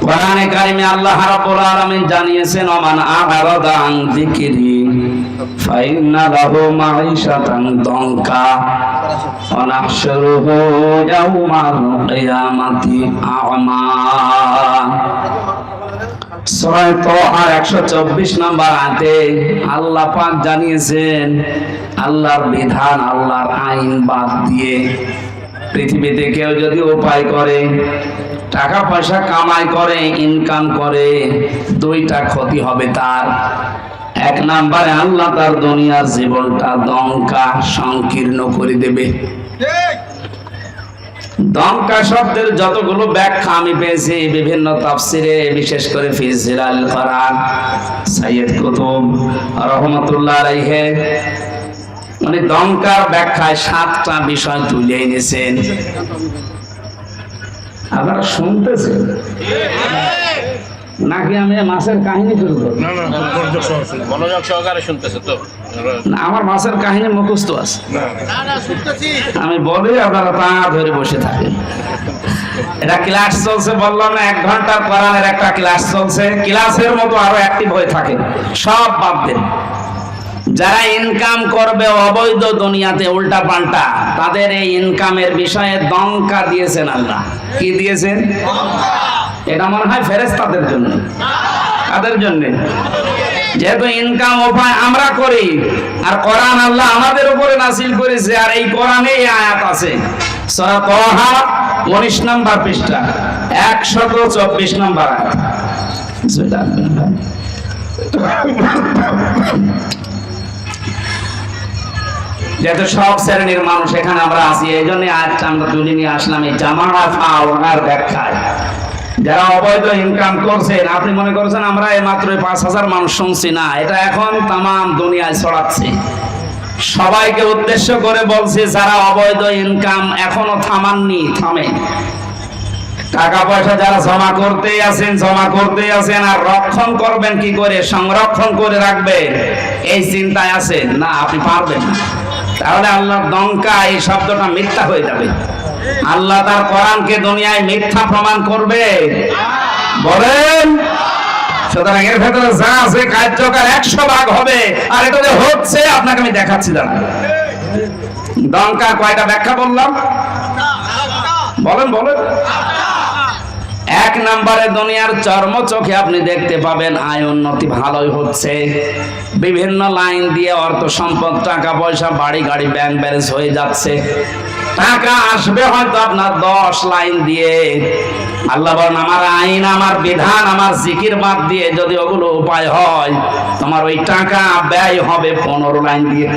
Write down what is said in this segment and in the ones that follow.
কোরআনে কারিমে আল্লাহ রাব্বুল আলামিন জানিয়েছেন, ওমান আ'রাদা আন যিকরি, ফাইন্না লাহু মাঈশাতান দঙ্কা ওয়া নাহশুরুহু ইয়াওমাল কিয়ামাতি আ'মা। সূরা তোহা 124 নম্বর আয়াতে আল্লাহ পাক জানিয়েছেন, আল্লাহর বিধান, আল্লাহর আইন বাদ দিয়ে পৃথিবীতে কেউ যদি উপায় করে টাকা পয়সা কামাই করে ইনকাম করে দুইটা ক্ষতি হবে তার। এক নাম্বারে আল্লাহ তার দুনিয়ার জীবনটা দঙ্কা সংকীর্ণ করে দেবে। দমকা শব্দের যতগুলো ব্যাখ্যা আমি পেয়েছি বিভিন্ন তাফসিরে বিশেষ করে ফিজির আল ফরান সাইয়দ কুতুব রহমতুল্লাহ আলাইহে মানে দমকার ব্যাখ্যায় সাতটা বিষয় তুলে এনেছেন। আপনারা শুনতেছেন? নাকি আমি মাছের কাহিনী শুরু করব? না না মনোযোগ সহকারে শুনতেছে তো। আমার মাছের কাহিনী মুখস্থ আছে। আমি বলি আপনারা তা ধরে বসে থাকেন। এটা ক্লাস চলছে বললাম না এক ঘণ্টার কোরআনের একটা ক্লাস চলছে। ক্লাসের মতো আরও অ্যাক্টিভ হয়ে থাকে সব বাদ দেন। যারা ইনকাম করবে অবৈধ দুনিয়াতে উল্টা পাল্টা তাদের এই ইনকামের বিষয়ে দঙ্কা দিয়েছেন আল্লাহ। কি দিয়েছেন? এটা মনে হয় ফেরেস তাদের জন্য। তাদের জন্য? যেহেতু ইনকাম উপায় আমরা করি, আর কোরআন আল্লাহ আমাদের উপরে নাসিল করেছে, আর এই কোরআনে আয়াত আছে। সূরা তাহা 19 নম্বর পৃষ্ঠা 124 নম্বর আয়াত। যেহেতু সব শ্রেণির মানুষ এখানে আমরা আছি, এই জন্য আজকে আমরা তুলে নিয়ে আসলাম এই জামানা ব্যাখ্যায়। যারা অবৈধ ইনকাম করছেন, আপনি মনে করছেন আমরা এই মাত্র পাঁচ হাজার মানুষ শুনছি, না, এটা এখন তাম দুনিয়ায় ছড়াচ্ছে। সবাইকে উদ্দেশ্য করে বলছে, যারা অবৈধ ইনকাম এখনও থামাননি থামে টাকা পয়সা যারা জমা করতেই আছেন, জমা করতেই আছেন, আর রক্ষণ করবেন কি করে? সংরক্ষণ করে রাখবেন, এই চিন্তায় আছেন, না, আপনি পারবেন না। তাহলে আল্লাহর দঙ্কা এই শব্দটা মিথ্যা হয়ে যাবে। আল্লাহ তার কোরআনকে দুনিয়ায় মিথ্যা প্রমাণ করবে। বলেন, সুতরাং এর ভেতরে যা আছে কার্যকর একশো ভাগ হবে। আর এটা যে হচ্ছে, আপনাকে আমি দেখাচ্ছি দাঁড়া দঙ্কা কয়টা ব্যাখ্যা বললাম? বলেন বলেন। এক নম্বরে দুনিয়ার চর্ম চোখে আপনি দেখতে পাবেন, আয় উন্নতি ভালোই হচ্ছে। বিভিন্ন লাইন দিয়ে অর্থ সম্পদ, টাকা পয়সা, বাড়ি গাড়ি, ব্যাংক ব্যালেন্স হয়ে যাচ্ছে। টাকা আসবে হয়তো আপনার দশ লাইন দিয়ে। আল্লাহ বলেন, আমার আইন, আমার বিধান, আমার জিকির বাদ দিয়ে যদি ওগুলো উপায় হয়, তোমার ওই টাকা ব্যয় হবে পনেরো লাইন দিয়ে।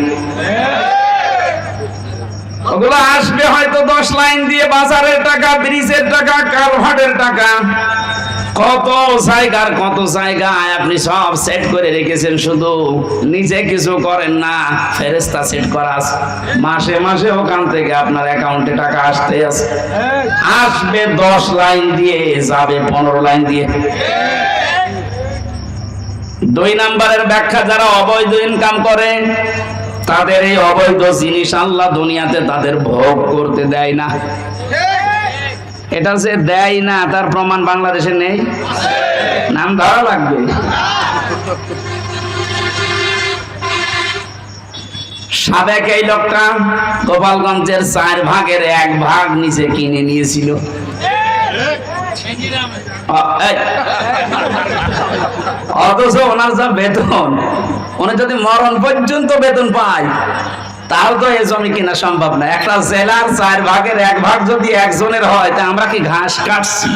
ওগুলো আসবে হয়তো দশ লাইন দিয়ে বাজারের টাকা, ব্রিজের টাকা, কালভার্টের টাকা। কত জায়গার কত জায়গায় আপনি সব সেট করে রেখেছেন শুধু। নিজে কিছু করেন না ফেরেস্তা সেট করা মাসে মাসে ওখান থেকে আপনার অ্যাকাউন্টে টাকা আসতে আছে। আসবে দশ লাইন দিয়ে, যাবে পনেরো লাইন দিয়ে। দুই নাম্বারের ব্যাখ্যা, যারা অবৈধ ইনকাম করে তাদের এই অবৈধ জিনিস আল্লাহ দুনিয়াতে তাদের ভোগ করতে দেয় না। এটা যে দেয় না, তার প্রমাণ বাংলাদেশে নেই? নাম ধরা লাগবে। সাবেক এই লোকটা গোপালগঞ্জের চার ভাগের এক ভাগ নিচে কিনে নিয়েছিল। অথচ ওনার যা বেতন উনি যদি মরণ পর্যন্ত বেতন পায় তাও তো এই জমি কিনা সম্ভব না। একটা জেলার চার ভাগের এক ভাগ যদি একজনের হয়, তা আমরা কি ঘাস কাটছি?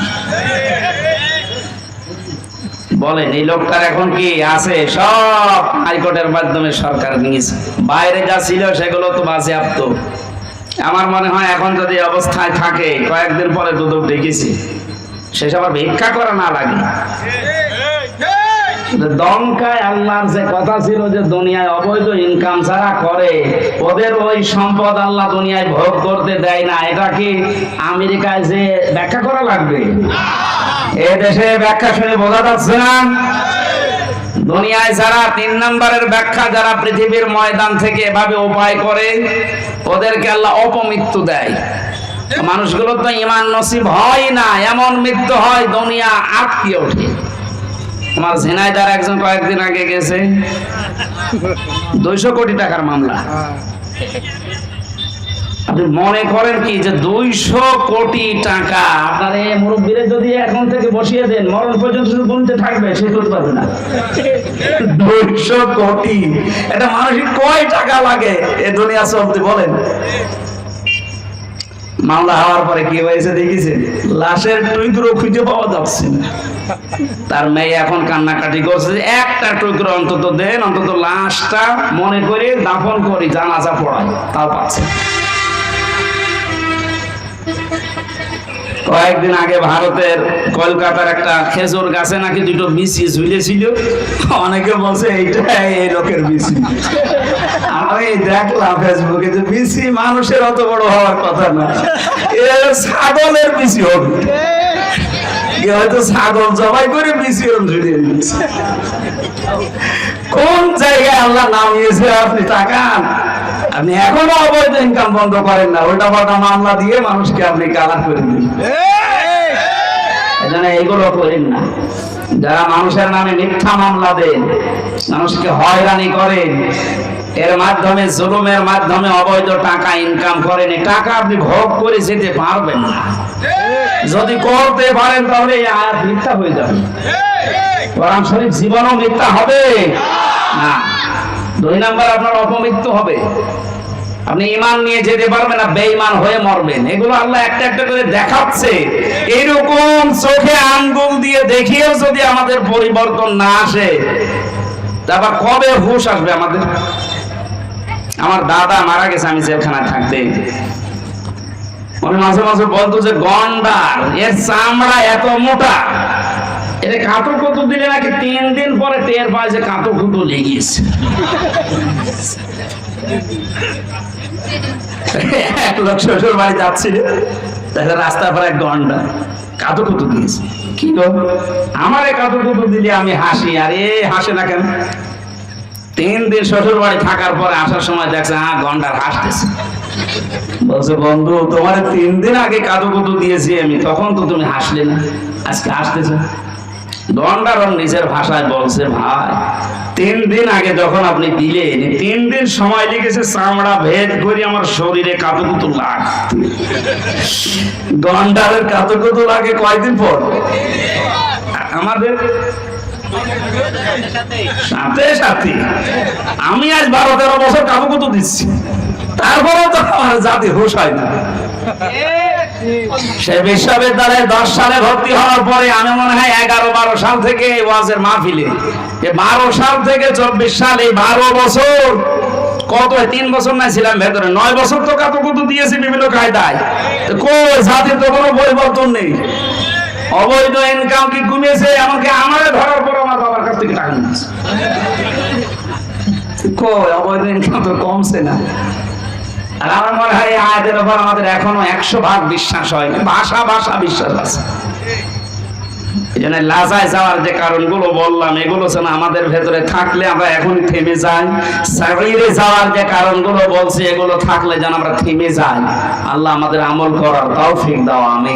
বলেন, এই লোকটার এখন কি আছে? সব হাইকোর্টের মাধ্যমে সরকার নিয়েছে। বাইরে যা ছিল, সেগুলো তো বাজে আপতো আমার মনে হয় এখন যদি অবস্থায় থাকে, কয়েকদিন পরে দুদক ডেকেছি সেসব আবার ভিক্ষা করা না লাগে। দমকায় আল্লাহর যে কথা ছিল যে দুনিয়ায় অবৈধ ইনকাম যারা করে, ওদের ওই সম্পদ আল্লাহ দুনিয়ায় ভোগ করতে দেয় না। এটা কি আমেরিকায় যে ব্যাখ্যা করা লাগবে? এ দেশে ব্যাখ্যা শুনে বোঝা যাচ্ছে না? দুনিয়ায় যারা তিন নম্বরের ব্যাখ্যা যারা পৃথিবীর ময়দান থেকে এভাবে উপায় করে, ওদেরকে আল্লাহ অপমৃত্যু দেয়। মানুষগুলো তো ইমান নসিব হয় না। এমন মৃত্যু হয় দুনিয়া আটকে ওঠে। আমার ঝিনাইদার একজন কয়েকদিন আগে গেছে। দুইশো কোটি টাকার মামলা। আপনি মনে করেন কি যে দুইশো কোটি টাকা? আপনার এই মুরব্বীরে যদি এখন থেকে বসিয়ে দেন, মরণ পর্যন্ত গুনতে থাকবে, সে করতে পারবে না। দুইশো কোটি। এটা মানুষের কয় টাকা লাগে? এ দুনিয়া চলতে বলেন। মামলা হওয়ার পরে কি হয়েছে দেখিছে? লাশের টুকরো খুঁজে পাওয়া যাচ্ছে না। তার মেয়ে এখন কান্নাকাটি করছে যে একটা টুকরো অন্তত দেন, অন্তত লাশটা মনে করে দাফন করি, জানাজা পড়ায়। তাও পাচ্ছে কয়েকদিন আগে ভারতের কলকাতার একটা খেজুর গাছে নাকি দুটো বিসি ঝুলেছিল। অনেকে বলছে এইটা এই লোকের বিসি আমি দেখলাম ফেসবুকে যে মানুষের অত বড় হওয়ার কথা না। ছাগলের হবে। হয়তো ছাগল জবাই করে ওরম ঝুলিয়ে দিয়েছে। কোন জায়গায় আল্লাহ নামিয়েছে আপনি তাকান? আপনি এখনও অবৈধ ইনকাম বন্ধ করেন না ওটা পাল্টা মামলা দিয়ে মানুষকে আপনি কালার করে দিন এগুলো করেন না। যারা মানুষের নামে মিথ্যা মামলা দেন, মানুষকে হয়রানি করেন, এর মাধ্যমে জুলুমের মাধ্যমে অবৈধ টাকা ইনকাম করেন টাকা আপনি ভোগ করে যেতে পারবেন না। যদি করতে পারেন তাহলে আয়াত মিথ্যা হয়ে যাবে। কোরআন শরীফ জীবনও মিথ্যা হবে। না। দুই নাম্বার আপনার অপমৃত্যু হবে। আপনি ইমান নিয়ে যেতে পারবেন না বেঈমান হয়ে মরবেন। এগুলো আল্লাহ একটা একটা করে দেখাচ্ছে। এরকম চোখে আঙ্গুল দিয়ে দেখিয়েও যদি আমাদের পরিবর্তন না আসে তারপর কবে হুশ আসবে আমাদের? আমার দাদা মারা গেছে, আমি জেলখানায় থাকতে। মাঝে মাঝে বলতো যে গন্ডার, এর চামড়া এত মোটা। এটা কাঁটো কুতু দিলে নাকি তিন দিন পরে টের পায় যে কাঁটো কুতু লেগেছে এক লোক শ্বশুর বাড়ি যাচ্ছিল তাহলে রাস্তার পর এক গন্ডা কাঁটো কুতু দিয়েছে। কি গো? আমারে কাঁটো কুতু দিলে আমি হাসি, আর হাসে না কেন? তিন দিন শ্বশুর বাড়ি থাকার পরে আসার সময় দেখছে হ্যাঁ গন্ডার হাসতেছে। বলছে, বন্ধু, তোমার তিন দিন আগে কাদু কুদু দিয়েছি আমি, তখন তো তুমি হাসলে না, আজকে হাসতেছ। ওর নিজের ভাষায় বলছে, ভাই, তিন দিন আগে যখন আপনি দিলেন, তিন দিন সময় লেগেছে, চামড়া ভেদ করে আমার শরীরে কাতুকুতু গন্ডারের কাতুকুতু লাগে কয়দিন পর? আমাদের সাথে সাথে। আমি আজ বারো তেরো বছর কাবুকুতু দিচ্ছি। তারপরে তো আমার জাতি হুশ হয় না। সে বিশ্ববিদ্যালয়ে দশ সালে ভর্তি হওয়ার পরে আমি মনে হয় এগারো বারো সাল থেকে ওয়াজের মাহফিলে। বারো সাল থেকে চব্বিশ সাল এই বারো বছর, কত তিন বছর না ছিলাম ভেতরে। নয় বছর তো কত কত দিয়েছি বিভিন্ন কায়দায়। কই জাতির তো কোনো পরিবর্তন নেই। অবৈধ ইনকাম কি কমেছে এমনকি আমারে ধরার পর আমার বাবার কাছ থেকে টাকা নিচ্ছে কই? অবৈধ ইনকাম তো কমছে না। আর আমার মনে হয় এই আয়াতের উপর আমাদের এখনও একশো ভাগ বিশ্বাস হয় ভাষা ভাষা বিশ্বাস আছে। এই জন্য লাজায় যাওয়ার যে কারণগুলো বললাম, এগুলো যেন আমাদের ভেতরে থাকলে আমরা এখন থেমে যাই। শরীরে যাওয়ার যে কারণগুলো বলছি, এগুলো থাকলে যেন আমরা থেমে যাই। আল্লাহ আমাদের আমল করার তাও ফিক দাও আমি